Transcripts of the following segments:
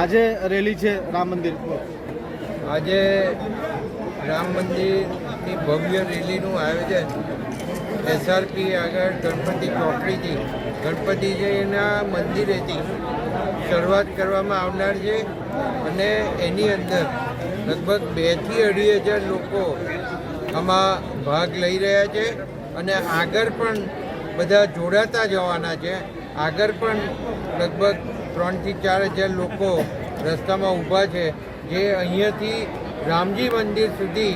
આજે રેલી છે રામ મંદિર આજે રામ મંદિરની ભવ્ય રેલીનું આયોજન એસઆરપી આગળ ગણપતિ ચોકડીથી ગણપતિજીના મંદિરેથી શરૂઆત કરવામાં આવનાર છે અને એની અંદર લગભગ બેથી અઢી હજાર લોકો આમાં ભાગ લઈ રહ્યા છે અને આગળ પણ બધા જોડાતા જવાના છે. આગળ પણ લગભગ ત્રણથી ચાર હજાર લોકો રસ્તામાં ઊભા છે, જે અહીંયાથી રામજી મંદિર સુધી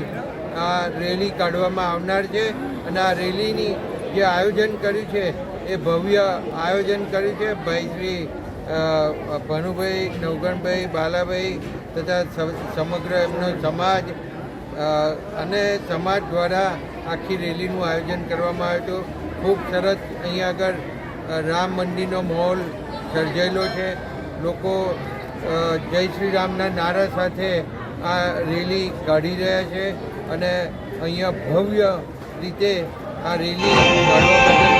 આ રેલી કાઢવામાં આવનાર છે અને આ રેલીની જે આયોજન કર્યું છે, એ ભવ્ય આયોજન કર્યું છે. ભાઈ શ્રી ભાનુભાઈ, નવગણભાઈ, બાલાભાઈ તથા સમગ્ર એમનો સમાજ અને સમાજ દ્વારા આખી રેલીનું આયોજન કરવામાં આવ્યું હતું. ખૂબ સરસ અહીંયા આગળ રામ મંદિરનો માહોલ સર્જાયેલો છે. લોકો જય શ્રી રામના નારા સાથે આ રેલી કાઢી રહ્યા છે અને અહીંયા ભવ્ય રીતે આ રેલી કાઢવા બદલ